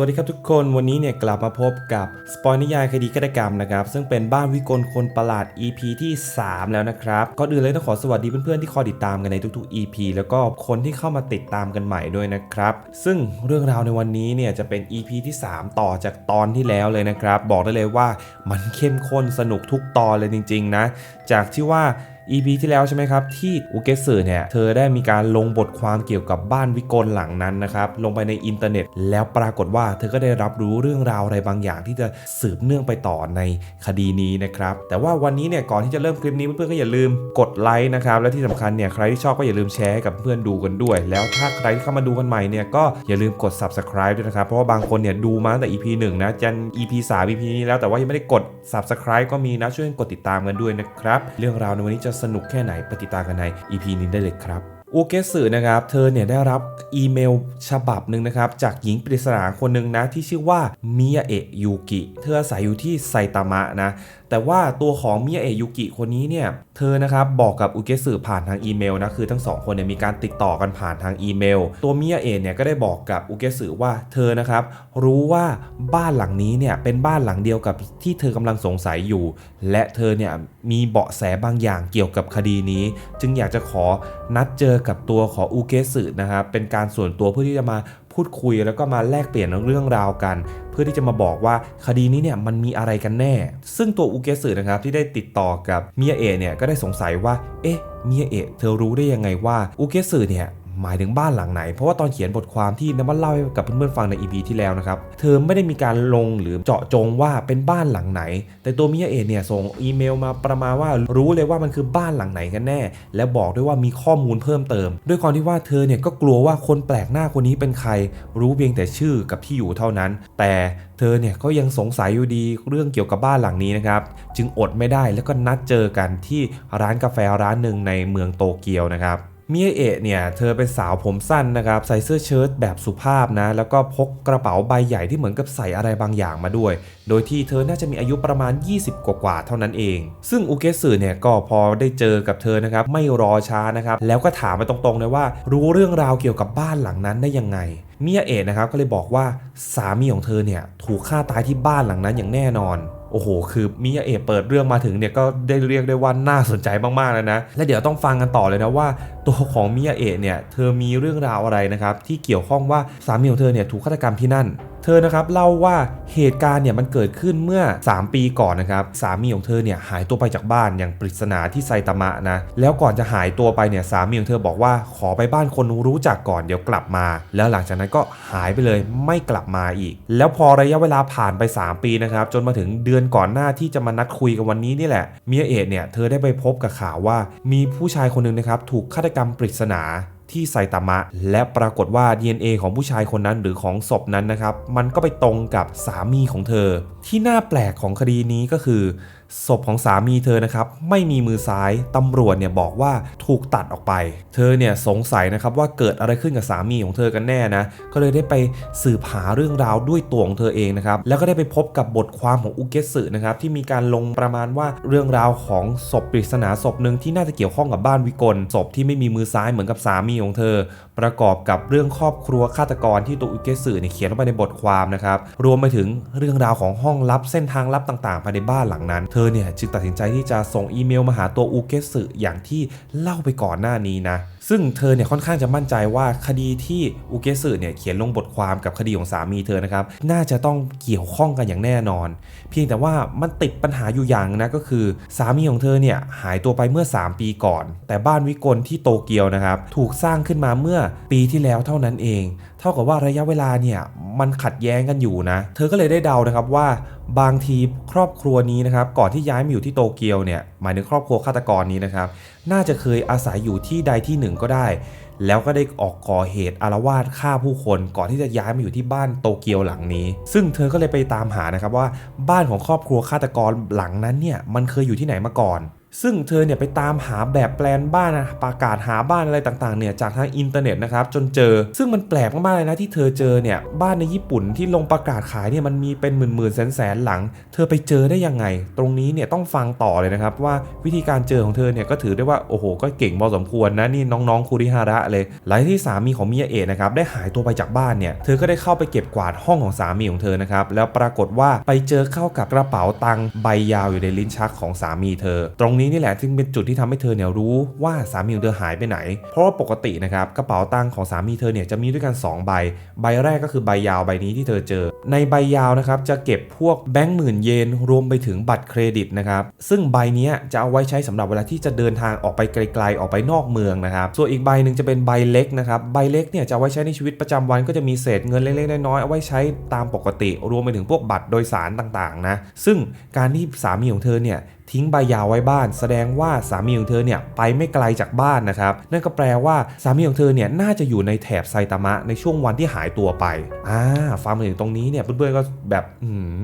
วัสดีครับทุกคนวันนี้เนี่ยกลับมาพบกับสปอยนิยายคดีฆาตกรรมนะครับซึ่งเป็นบ้านวิกลคนประหลาด EP ที่ 3 แล้วนะครับก่อนอื่นเลยต้องขอสวัสดีเพื่อนๆที่คอยติดตามกันในทุกๆ EP แล้วก็คนที่เข้ามาติดตามกันใหม่ด้วยนะครับซึ่งเรื่องราวในวันนี้เนี่ยจะเป็น EP ที่ 3 ต่อจากตอนที่แล้วเลยนะครับบอกได้เลยว่ามันเข้มข้นสนุกทุกตอนเลยจริง ๆ นะ จากที่ว่า EP ที่แล้วใช่ไหมครับ ที่อุเกสึเนี่ยเธอได้มีการลงบทความเกี่ยวกับบ้านวิกลหลังนั้นนะครับ ลงไปในอินเทอร์เน็ต แล้วปรากฏว่าเธอก็ได้รับรู้เรื่องราวอะไรบางอย่างที่จะสืบเนื่องไปต่อในคดีนี้นะครับ แต่ว่าวันนี้เนี่ยก่อนที่จะเริ่มคลิปนี้เพื่อนๆก็อย่าลืมกดไลค์นะครับ และที่สำคัญเนี่ยใครที่ชอบก็อย่าลืมแชร์ให้กับเพื่อนดูกันด้วย แล้วถ้าใครที่เข้ามาดูกันใหม่เนี่ยก็อย่าลืมกด subscribe ด้วยนะครับ เพราะว่าบางคนเนี่ยดูมาตั้งแต่ EP 1นะจน EP 3 EP นี้แล้วแต่ว่ายังไม่ได้กด subscribe ก็มีนะช่วยกดติดตามกันด้วยนะครับเรื่องราวในวันนี้จะสนุกแค่ไหนปฏิตามกันใน EP นี้ได้เลยครับอูเกสึนะครับ เธอเนี่ยได้รับอีเมลฉบับหนึ่งนะครับ จากหญิงปริศนาคนหนึ่งนะ ที่ชื่อว่ามิยาเอะยูกิ เธออาศัยอยู่ที่ไซตามะนะ แต่ว่าตัวของมิยาเอะยูกิคนนี้เนี่ย เธอนะครับบอกกับอุเกสึผ่านทางอีเมลนะ คือทั้งสองคนเนี่ยมีการติดต่อกันผ่านทางอีเมล ตัวมิยาเอะเนี่ยก็ได้บอกกับอุเกสึว่าเธอนะครับรู้ว่าบ้านหลังนี้เนี่ยเป็นบ้านหลังเดียวกับที่เธอกำลังสงสัยอยู่ และเธอเนี่ยมีเบาะแสบางอย่างเกี่ยวกับคดีนี้ จึงอยากจะขอนัดเจอกับตัวของอุเกสึนะครับเป็นการส่วนตัวเพื่อที่จะมาพูดคุยแล้วก็มาแลกเปลี่ยนเรื่องราวกัน เพื่อที่จะมาบอกว่าคดีนี้เนี่ยมันมีอะไรกันแน่ ซึ่งตัวอุเกสึนะครับที่ได้ติดต่อกับเมียเอะเนี่ยก็ได้สงสัยว่า เอ๊ะเมียเอะเธอรู้ได้ยังไงว่าอุเกสึเนี่ย หมายถึงบ้านหลังไหน เพราะว่าตอนเขียนบทความที่น้ำวัดเล่าให้กับเพื่อนๆฟังใน EP ที่แล้วนะครับ เธอไม่ได้มีการลงหรือเจาะจงว่าเป็นบ้านหลังไหน แต่ตัวมิยาเอะเนี่ยส่งอีเมลมาประมาณว่ารู้เลยว่ามันคือบ้านหลังไหนกันแน่ และบอกด้วยว่ามีข้อมูลเพิ่มเติม ด้วยความที่ว่าเธอเนี่ยก็กลัวว่าคนแปลกหน้าคนนี้เป็นใคร รู้เพียงแต่ชื่อกับที่อยู่เท่านั้น แต่เธอเนี่ยก็ยังสงสัยอยู่ดีเรื่องเกี่ยวกับบ้านหลังนี้นะครับจึงอดไม่ได้แล้วก็นัดเจอกันที่ร้านกาแฟร้านหนึ่งในเมืองโตเกียวนะครับ มิยเอะเนี่ยเธอเป็นสาวผมสั้นนะครับใส่เสื้อเชิ้ตแบบสุภาพนะแล้วก็พกกระเป๋าใบใหญ่ที่เหมือนกับใส่อะไรบางอย่างมาด้วย โดยที่เธอน่าจะมีอายุประมาณ 20 กว่าๆเท่านั้นเอง ซึ่งอุเกสึเนี่ยก็พอได้เจอกับเธอนะครับไม่รอช้านะครับแล้วก็ถามไปตรงๆเลยว่า รู้เรื่องราวเกี่ยวกับบ้านหลังนั้นได้ยังไงมิยเอะนะครับก็เลยบอกว่าสามีของเธอเนี่ยถูกฆ่าตายที่บ้านหลังนั้นอย่างแน่นอน โอ้โห คือมิยาเอะเปิดเรื่องมาถึงเนี่ยก็ได้เรียกได้ว่าน่าสนใจมากๆแล้วนะ และเดี๋ยวต้องฟังกันต่อเลยนะว่า ตัวของมิยาเอะเนี่ยเธอมีเรื่องราวอะไรนะครับที่เกี่ยวข้องว่าสามีของเธอเนี่ยถูกฆาตกรรมที่นั่นเธอนะครับเล่าว่าเหตุการณ์เนี่ยมันเกิดขึ้นเมื่อ 3 ปีก่อนนะครับสามีของเธอเนี่ยหายตัวไปจากบ้านอย่างปริศนาที่ไซตามะนะแล้วก่อนจะหายตัวไปเนี่ยสามีของเธอบอกว่าขอไปบ้านคนรู้จักก่อนเดี๋ยวกลับมา แล้วหลังจากนั้นก็หายไปเลยไม่กลับมาอีก แล้วพอระยะเวลาผ่านไป 3 ปีนะครับจนมาถึงเดือนก่อนหน้าที่จะมานัดคุยกันวันนี้นี่แหละเมียเอดเนี่ยเธอได้ไปพบกับข่าวว่า มีผู้ชายคนหนึ่งนะครับถูกฆาตกรรมปริศนาที่ไซตามะ และปรากฏว่า DNA ของผู้ชายคนนั้นหรือของศพนั้นนะครับ มันก็ไปตรงกับสามีของเธอ ที่น่าแปลกของคดีนี้ก็คือ ศพของสามีเธอนะครับไม่มีมือซ้ายตำรวจเนี่ยบอกว่าถูกตัดออกไป เธอเนี่ยสงสัยนะครับว่าเกิดอะไรขึ้นกับสามีของเธอกันแน่นะก็เลยได้ไปสืบหาเรื่องราวด้วยตัวของเธอเองนะครับแล้วก็ได้ไปพบกับบทความของอุเกสึนะครับที่มีการลงประมาณว่าเรื่องราวของศพปริศนาศพหนึ่งที่น่าจะเกี่ยวข้องกับบ้านวิกลศพที่ไม่มีมือซ้ายเหมือนกับสามีของเธอ ประกอบกับเรื่องครอบครัวฆาตกรที่ตัวอุเกสึเนี่ยเขียนลงไปในบทความนะครับรวมไปถึงเรื่องราวของห้องลับเส้นทางลับต่างๆภายในบ้านหลังนั้นเธอเนี่ยจึงตัดสินใจที่จะส่งอีเมลมาหาตัวอุเกสึอย่างที่เล่าไปก่อนหน้านี้นะ ซึ่งเธอเนี่ยค่อนข้างจะมั่นใจว่าคดีที่อุเกสึเนี่ยเขียนลงบทความกับคดีของสามีเธอนะครับ น่าจะต้องเกี่ยวข้องกันอย่างแน่นอน เพียงแต่ว่ามันติดปัญหาอยู่อย่างนะก็คือ สามีของเธอเนี่ยหายตัวไปเมื่อ 3 ปีก่อน แต่บ้านวิกลที่โตเกียวนะครับ ถูกสร้างขึ้นมาเมื่อปีที่แล้วเท่านั้นเอง เท่ากับว่าระยะเวลาเนี่ยมันขัดแย้งกันอยู่นะ เธอก็เลยได้เดานะครับว่าบางทีครอบครัวนี้นะครับก่อนที่ย้ายมาอยู่ที่โตเกียวเนี่ย หมายถึงครอบครัวฆาตกรนี้นะครับ น่าจะเคยอาศัยอยู่ที่ใดที่หนึ่งก็ได้ แล้วก็ได้ออกก่อเหตุอารวาสฆ่าผู้คนก่อนที่จะย้ายมาอยู่ที่บ้านโตเกียวหลังนี้ ซึ่งเธอก็เลยไปตามหานะครับว่าบ้านของครอบครัวฆาตกรหลังนั้นเนี่ยมันเคยอยู่ที่ไหนมาก่อน ซึ่งเธอเนี่ยไปตามหาแบบแปลนบ้านนะประกาศหาบ้านอะไรต่างๆเนี่ยจากทางอินเทอร์เน็ตนะครับจนเจอ ซึ่งมันแปลกมากๆเลยนะที่เธอเจอเนี่ยบ้านในญี่ปุ่นที่ลงประกาศขายเนี่ยมันมีเป็นหมื่นๆแสนๆหลัง เธอไปเจอได้ยังไง ตรงนี้เนี่ยต้องฟังต่อเลยนะครับว่าวิธีการเจอของเธอเนี่ยก็ถือได้ว่าโอ้โหก็เก่งพอสมควรนะนี่น้องๆคูริฮาระเลยหลังที่สามีของมิยาเอะนะครับได้หายตัวไปจากบ้านเนี่ยเธอก็ได้เข้าไปเก็บกวาดห้องของสามีของเธอนะครับแล้วปรากฏว่าไปเจอเข้ากับกระเป๋าตังค์ใบยาวอยู่ในลิ้นชักของสามีเธอตรงนี้นี่แหละจึงเป็นจุดที่ทำให้เธอเนี่ยรู้ว่าสามีของเธอหายไปไหน เพราะว่าปกตินะครับกระเป๋าตังค์ของสามีเธอเนี่ยจะมีด้วยกัน 2 ใบ ใบแรกก็คือใบยาวใบนี้ที่เธอเจอ ในใบยาวนะครับจะเก็บพวกแบงก์หมื่นเยนรวมไปถึงบัตรเครดิตนะครับซึ่งใบนี้จะเอาไว้ใช้สำหรับเวลาที่จะเดินทางออกไปไกล ๆ ออกไปนอกเมืองนะครับส่วนอีกใบหนึ่งจะเป็นใบเล็กนะครับใบเล็กเนี่ยจะไว้ใช้ในชีวิตประจำวันก็จะมีเศษเงินเล็กๆน้อยๆเอาไว้ใช้ตามปกติ รวมไปถึงพวกบัตรโดยสารต่างๆนะซึ่งการที่สามีของเธอเนี่ย ทิ้งใบยาไว้บ้าน แสดงว่าสามีของเธอเนี่ยไปไม่ไกลจากบ้านนะครับ นั่นก็แปลว่าสามีของเธอเนี่ยน่าจะอยู่ในแถบไซตามะในช่วงวันที่หายตัวไปอ่าฟังมาถึงตรงนี้เนี่ยเพื่อนๆก็แบบอืม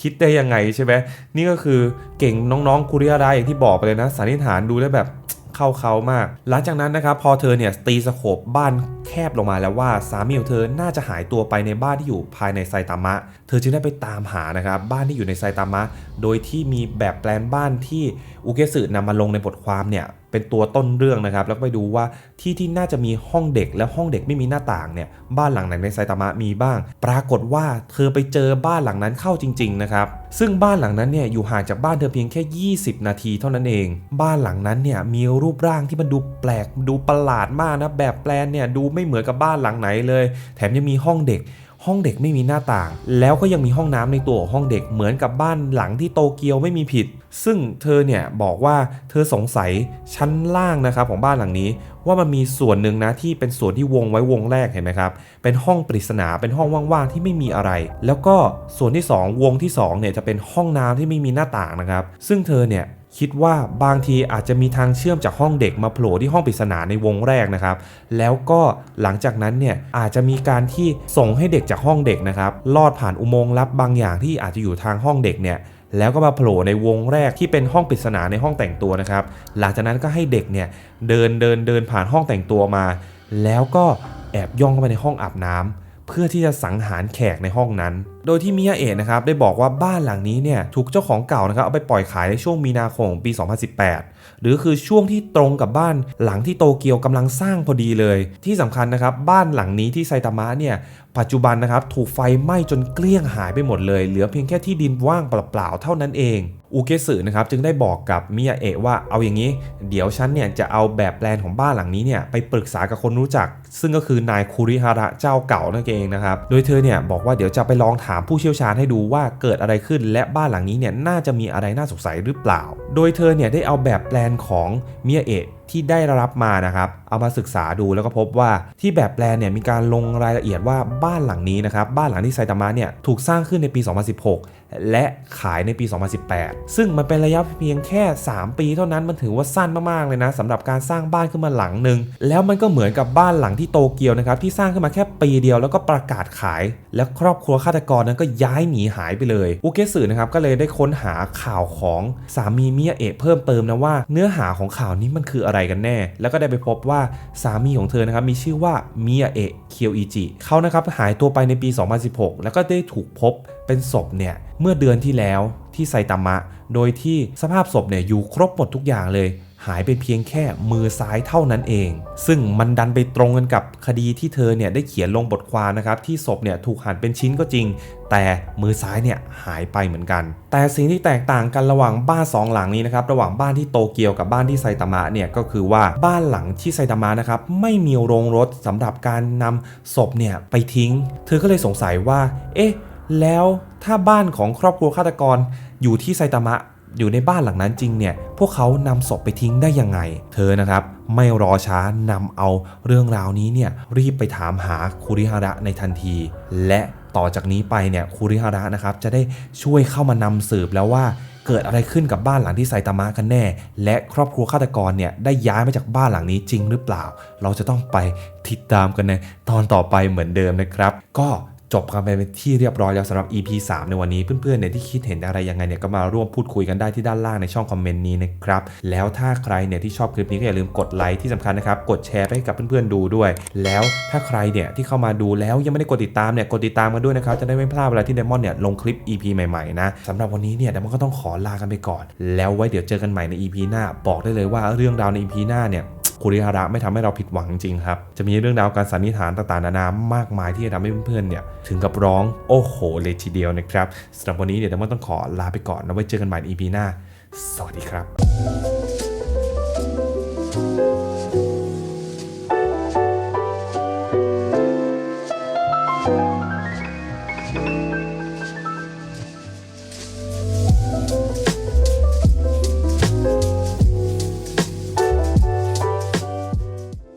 คิดได้ยังไงใช่ไหมนี่ก็คือเก่งน้องๆคุริยาระอย่างที่บอกไปเลยนะสันนิษฐานดูได้แบบเข้าเขามาก หลังจากนั้นนะครับพอเธอเนี่ยตีสโคบบ้าน แคบลงมาแล้วว่าสามีของเธอน่าจะหายตัวไปในบ้านที่อยู่ภายในไซตามะ เธอจึงได้ไปตามหานะครับบ้านที่อยู่ในไซตามะ โดยที่มีแบบแปลนบ้านที่อุเกสึนำมาลงในบทความเนี่ยเป็นตัวต้นเรื่องนะครับ แล้วไปดูว่าที่ที่น่าจะมีห้องเด็กและห้องเด็กไม่มีหน้าต่างเนี่ยบ้านหลังไหนในไซตามะมีบ้าง ปรากฏว่าเธอไปเจอบ้านหลังนั้นเข้าจริง ๆ นะครับ ซึ่งบ้านหลังนั้นเนี่ยอยู่ห่างจากบ้านเธอเพียงแค่ 20 นาทีเท่านั้นเอง บ้านหลังนั้นเนี่ยมีรูปร่างที่มันดูแปลกดูประหลาดมากนะแบบแปลนเนี่ยดูไไม่เหมือนกับบ้านหลังไหนเลย แถมยังมีห้องเด็ก ห้องเด็กไม่มีหน้าต่าง แล้วก็ยังมีห้องน้ำในตัวห้องเด็กเหมือนกับบ้านหลังที่โตเกียวไม่มีผิด ซึ่งเธอเนี่ยบอกว่าเธอสงสัยชั้นล่างนะครับของบ้านหลังนี้ ว่ามันมีส่วนหนึ่งนะที่เป็นส่วนที่วงไว้วงแรกเห็นไหมครับเป็นห้องปริศนาเป็นห้องว่างๆที่ไม่มีอะไร แล้วก็ส่วนที่ 2 วงที่2เนี่ยจะเป็นห้องน้ำที่ไม่มีหน้าต่างนะครับ ซึ่งเธอเนี่ย คิดว่าบางทีอาจจะมีทางเชื่อมจากห้องเด็กมาโผล่ที่ห้องปริศนาในวงแรกนะครับ แล้วก็หลังจากนั้นเนี่ยอาจจะมีการที่ส่งให้เด็กจากห้องเด็กนะครับลอดผ่านอุโมงค์ลับบางอย่างที่อาจจะอยู่ทางห้องเด็กเนี่ยแล้วก็มาโผล่ในวงแรกที่เป็นห้องปริศนาในห้องแต่งตัวนะครับ หลังจากนั้นก็ให้เด็กเนี่ยเดินเดินเดินผ่านห้องแต่งตัวมา แล้วก็แอบย่องเข้าไปในห้องอาบน้ำ เพื่อที่จะสังหารแขกในห้องนั้น โดยที่มิยาเอะนะครับได้บอกว่าบ้านหลังนี้เนี่ยถูกเจ้าของเก่านะครับเอาไปปล่อยขายในช่วงมีนาคมของปี 2018 หรือคือช่วงที่ตรงกับบ้านหลังที่โตเกียวกำลังสร้างพอดีเลย ที่สำคัญนะครับบ้านหลังนี้ที่ไซตามะเนี่ยปัจจุบันนะครับถูกไฟไหม้จนเกลี้ยงหายไปหมดเลย เหลือเพียงแค่ที่ดินว่างเปล่าๆเท่านั้นเองอุเกสึนะครับจึงได้บอกกับมิยาเอะว่าเอาอย่างนี้ เดี๋ยวฉันเนี่ยจะเอาแบบแปลนของบ้านหลังนี้เนี่ยไปปรึกษากับคนรู้จัก ซึ่งก็คือนายคุริฮาระเจ้าเก่านั่นเองนะครับโดยเธอเนี่ยบอกว่าเดี๋ยวจะไปลองถามผู้เชี่ยวชาญให้ดูว่าเกิดอะไรขึ้น และบ้านหลังนี้เนี่ยน่าจะมีอะไรน่าสงสัยหรือเปล่า โดยเธอเนี่ยได้เอาแบบแปลนของเมียเอะที่ได้รับมานะครับ เอามาศึกษาดูแล้วก็พบว่าที่แบบแปลนเนี่ยมีการลงรายละเอียดว่าบ้านหลังนี้นะครับ บ้านหลังที่ไซตามะเนี่ยถูกสร้างขึ้นในปี 2016 และขายในปี 2018 ซึ่งมันเป็นระยะเพียงแค่ 3 ปีเท่านั้นมันถือว่าสั้นมากๆเลยนะสำหรับการสร้างบ้านขึ้นมาหลังหนึ่งแล้วมันก็เหมือนกับบ้านหลังที่โตเกียวนะครับที่สร้างขึ้นมาแค่ปีเดียวแล้วก็ประกาศขาย และครอบครัวฆาตกรนั้นก็ย้ายหนีหายไปเลยอุเกสึนะครับก็เลยได้ค้นหาข่าวของสามีเมิยเอะเพิ่มเติมนะว่าเนื้อหาของข่าวนี้มันคืออะไรกันแน่ แล้วก็ได้ไปพบว่าสามีของเธอนะครับมีชื่อว่าเมิยเอะเคียวอิจิเขานะครับหายตัวไปในปี 2016 แล้วก็ได้ถูกพบ เป็นศพเนี่ยเมื่อเดือนที่แล้วที่ไซตามะ โดยที่สภาพศพเนี่ยอยู่ครบหมดทุกอย่างเลย หายไปเพียงแค่มือซ้ายเท่านั้นเอง ซึ่งมันดันไปตรงกันกับคดีที่เธอเนี่ยได้เขียนลงบทความนะครับที่ศพเนี่ยถูกหั่นเป็นชิ้นก็จริง แต่มือซ้ายเนี่ยหายไปเหมือนกัน แต่สิ่งที่แตกต่างกันระหว่างบ้านสองหลังนี้นะครับระหว่างบ้านที่โตเกียวกับบ้านที่ไซตามะเนี่ยก็คือว่าบ้านหลังที่ไซตามะนะครับไม่มีโรงรถสำหรับการนำศพเนี่ยไปทิ้ง เธอก็เลยสงสัยว่า เอ๊ะ แล้วถ้าบ้านของครอบครัวฆาตกรอยู่ที่ไซตามะอยู่ในบ้านหลังนั้นจริงเนี่ย พวกเขานำศพไปทิ้งได้ยังไง เธอนะครับ ไม่รอช้านำเอาเรื่องราวนี้เนี่ย รีบไปถามหาคุริฮาระในทันที และต่อจากนี้ไปเนี่ยคุริฮาระนะครับ จะได้ช่วยเข้ามานำสืบแล้วว่าเกิดอะไรขึ้นกับบ้านหลังที่ไซตามะกันแน่ และครอบครัวฆาตกรเนี่ยได้ย้ายมาจากบ้านหลังนี้จริงหรือเปล่า เราจะต้องไปติดตามกันในตอนต่อไปเหมือนเดิมนะครับ ก็ จบกันไปที่เรียบร้อยแล้วสำหรับ EP 3 ในวันนี้เพื่อนๆเนี่ยที่คิดเห็นอะไรยังไงเนี่ยก็มาร่วมพูดคุยกันได้ที่ด้านล่างในช่องคอมเมนต์นี้นะครับแล้วถ้าใครเนี่ยที่ชอบคลิปนี้ก็อย่าลืมกดไลค์ที่สำคัญนะครับกดแชร์ไปให้กับเพื่อนๆดูด้วย แล้วถ้าใครเนี่ยที่เข้ามาดูแล้วยังไม่ได้กดติดตามเนี่ยกดติดตามกันด้วยนะครับจะได้ไม่พลาดเวลาที่เดมอนเนี่ยลงคลิป EP ใหม่ๆนะสำหรับวันนี้เนี่ยเดมอนก็ต้องขอลากันไปก่อน แล้วไว้เดี๋ยวเจอกันใหม่ใน EP หน้า บอกได้เลยว่าเรื่องราวใน EP หน้าเนี่ย คุริฮาระไม่ทำให้เราผิดหวังจริงครับ จะมีเรื่องราวการสันนิษฐานต่างๆนานามากมายที่จะทำให้เพื่อนๆเนี่ยถึงกับร้องโอ้โหเลยทีเดียวนะครับสำหรับวันนี้เดี๋ยวเดมอนต้องขอลาไปก่อนแล้วไว้เจอกันใหม่ใน EP หน้า สวัสดีครับ